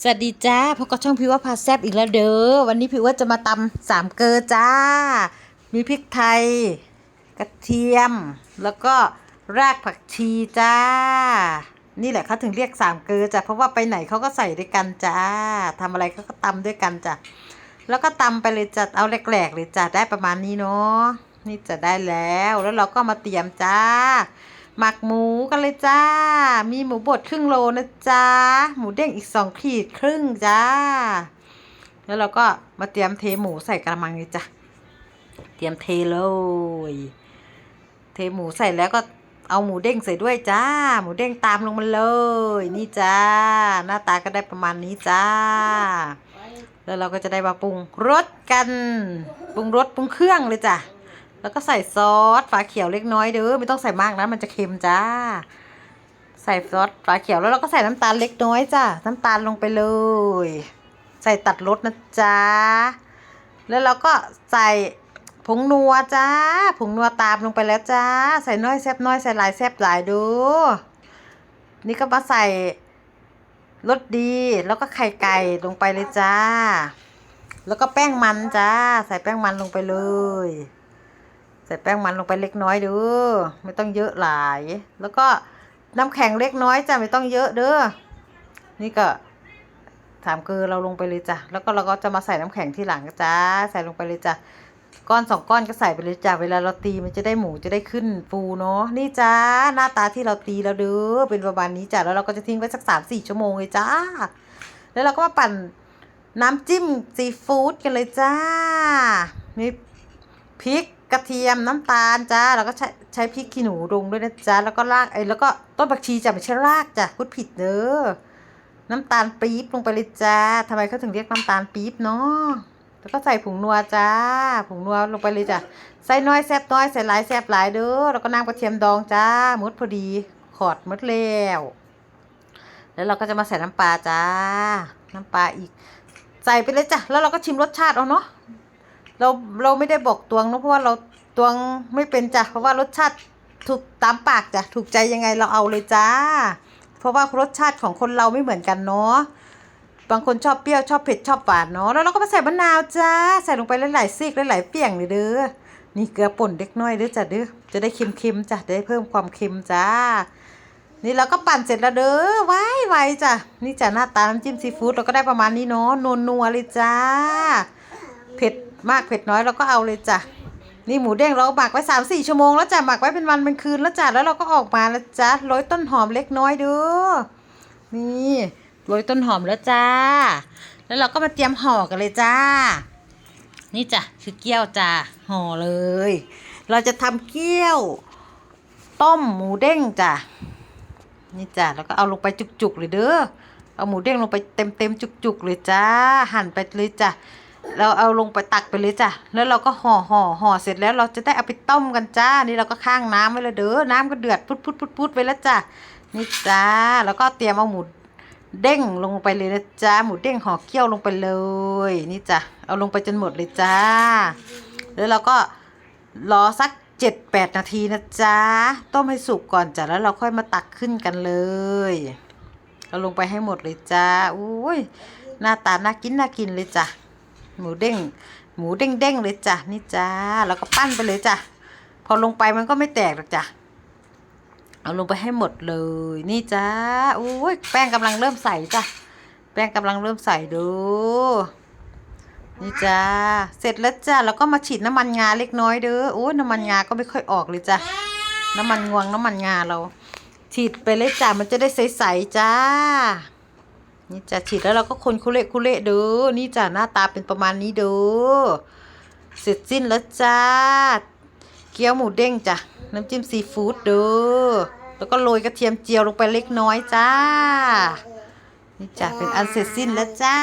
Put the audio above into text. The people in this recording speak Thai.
สวัสดีจ้าพบกับช่องพิวว่าพาแซบอีกแล้วเด้อวันนี้พิวว่าจะมาตำสามเกลอจ้า มีพริกไทย กระเทียม แล้วก็รากผักชีจ้า นี่แหละเขาถึงเรียกสามเกลอจ้ะเพราะว่าไปไหนเขาก็ใส่ด้วยกันจ้าทำอะไรเขาก็ตำด้วยกันจ้ะแล้วก็ตำไปเลยจ้ะเอาแหลกๆเลยจ้ะได้ประมาณนี้เนาะนี่จะได้แล้วแล้วเราก็มาเตรียมจ้า หมักหมูกันเลยจ้า มีหมูบดครึ่งโลนะจ้า หมูเด้งอีกสองขีดครึ่งจ้า แล้วเราก็มาเตรียมเทหมูใส่กระมังเลยจ้ะ เตรียมเทเลย เทหมูใส่แล้วก็เอาหมูเด้งใส่ด้วยจ้า หมูเด้งตามลงมาเลย นี่จ้า หน้าตาก็ได้ประมาณนี้จ้า แล้วเราก็จะได้มาปรุงรสกัน ปรุงรสปรุงเครื่องเลยจ้ะ แล้วก็ใส่ซอสฝาเขียวเล็กน้อยเด้อไม่ต้องใส่มากนะมันจะเค็มจ้า ใส่ซอสฝาเขียวแล้วเราก็ใส่น้ำตาลเล็กน้อยจ้าน้ำตาลลงไปเลย ใส่ตัดรสนะจ้าแล้วเราก็ใส่ผงนัวจ้าผงนัวตามลงไปแล้วจ้า ใส่น้อยแซบน้อยใส่หลายแซบหลายดูนี่ก็มาใส่รสดี แล้วก็ไข่ไก่ลงไปเลยจ้า แล้วก็แป้งมันจ้า ใส่แป้งมันลงไปเลย ใส่แป้งมันลงไปเล็กน้อยเด้อไม่ต้องเยอะหลาย แล้วก็น้ำแข็งเล็กน้อยจ้ะไม่ต้องเยอะเด้อนี่ก็ถามเกลือเราลงไปเลยจ้ะแล้วก็เราก็จะมาใส่น้ำแข็งที่หลังจ้าใส่ลงไปเลยจ้ะก้อนสองก้อนก็ใส่ไปเลยจ้ะเวลาเราตีมันจะได้หมูจะได้ขึ้นฟูเนาะนี่จ้าหน้าตาที่เราตีแล้วเด้อเป็นประมาณนี้จ้ะแล้วเราก็จะทิ้งไว้สักสามสี่ชั่วโมงเลยจ้า แล้วเราก็มาปั่นน้ำจิ้มซีฟู้ดกันเลยจ้านี่พริก ระเทียมน้ำตาลจ้าแล้วก็ใช้ใช้พริกขี้หนูลงด้วยนะจ๊ะแล้วก็รากไอ้แล้วก็ต้นผักชีจ้ะไม่ใช่รากจ้ะพูดผิดเด้อน้ำตาลปี๊บลงไปเลยจ้าทำไมเขาถึงเรียกน้ำตาลปี๊บเนาะแล้วก็ใส่ผงนัวจ้าผงนัวลงไปเลยจ้ะใส่น้อยแซ่บน้อยใส่หลายแซ่บหลายเด้อแล้วก็น้ำกระเทียมดองจ้ามุดพอดีขอดมุดแล้วแล้วเราก็จะมาใส่น้ำปลาจ้า น้ำปลาอีก ใส่ไปเลยจ้ะ แล้วเราก็ชิมรสชาติเอาเนาะ เราเราไม่ได้บอกตวงเนอะเพราะว่าเรา ตวงไม่เป็นจ้ะเพราะว่ารสชาติถูกตามปากจ้ะถูกใจยังไงเราเอาเลยจ้า เพราะว่ารสชาติของคนเราไม่เหมือนกันเนาะบางคนชอบเปรี้ยวชอบเผ็ดชอบหวานเนาะแล้วเราก็มาใส่มะนาวจ้า ใส่ลงไปหลายๆซีกหลายๆเปียงเลยเด้อนี่เกลือป่นเล็กน้อยเด้อจ้ะเด้อจะได้เค็มๆจ้ะจะได้เพิ่มความเค็มจ้า นี่เราก็ปั่นเสร็จแล้วเด้อไว้ไวจ้ะนี่จ้ะหน้าตาน้ำจิ้มซีฟู้ดเราก็ได้ประมาณนี้เนาะนัวๆเลยจ้า เผ็ดมากเผ็ดน้อยเราก็เอาเลยจ้ะ นี่หมูเด้งเราหมักไว้สามสี่ชั่วโมงแล้วจ้ะหมักไว้เป็นวันเป็นคืนแล้วจ้ะแล้วเราก็ออกมาแล้วจ้ะโรยต้นหอมเล็กน้อยเด้อนี่โรยต้นหอมแล้วจ้า แล้วเราก็มาเตรียมห่อกันเลยจ้า นี่จ้ะคือเกี๊ยวจ้าห่อเลย เราจะทำเกี๊ยว ต้มหมูเด้งจ้ะนี่จ้ะแล้วก็เอาลงไปจุกๆเลยเด้อเอาหมูเด้งลงไปเต็มๆจุกๆเลยจ้า หั่นไปเลยจ้ะ เราเอาลงไปตักไปเลยจ้ะ แล้วเราก็ห่อห่อห่อเสร็จแล้วเราจะได้เอาไปต้มกันจ้า นี่เราก็ข้างน้ำไว้เลยเด้อ น้ำก็เดือดพุดพุดพุดพุดไปแล้วจ้ะ นี่จ้า แล้วก็เตรียมเอาหมูเด้งลงไปเลยนะจ้า หมูเด้งห่อเกี๊ยวลงไปเลย นี่จ้ะ เอาลงไปจนหมดเลยจ้า แล้วเราก็รอสักเจ็ดแปดนาทีนะจ้า ต้มให้สุกก่อนจ้ะ แล้วเราค่อยมาตักขึ้นกันเลย เอาลงไปให้หมดเลยจ้า อุ้ยหน้าตาน่ากินน่ากินเลยจ้ะ หมูเด้ง หมูเด้งเด้งเลยจ้ะนี่จ้าแล้วก็ปั้นไปเลยจ้ะพอลงไปมันก็ไม่แตกหรอกจ้ะเอาลงไปให้หมดเลย นี่จ้าโอ้ยแป้งกำลังเริ่มใสจ้ะแป้งกำลังเริ่มใสดูนี่จ้าเสร็จแล้วจ้ะแล้วก็มาฉีดน้ำมันงาเล็กน้อยเด้อโอ้ยน้ำมันงาก็ไม่ค่อยออกเลยจ้ะน้ำมันงวงน้ำมันงาเรา ฉีดไปเลยจ้ะมันจะได้ใสๆจ้า นี่จะฉีดแล้วเราก็คนคุเละคุเละเด้อ นี่จ้ะหน้าตาเป็นประมาณนี้เด้อ เสร็จสิ้นแล้วจ้า เกี๊ยวหมูเด้งจ้ะ น้ำจิ้มซีฟู้ดเด้อ แล้วก็โรยกระเทียมเจียวลงไปเล็กน้อยจ้า นี่จ้ะเป็นอันเสร็จสิ้นแล้วจ้า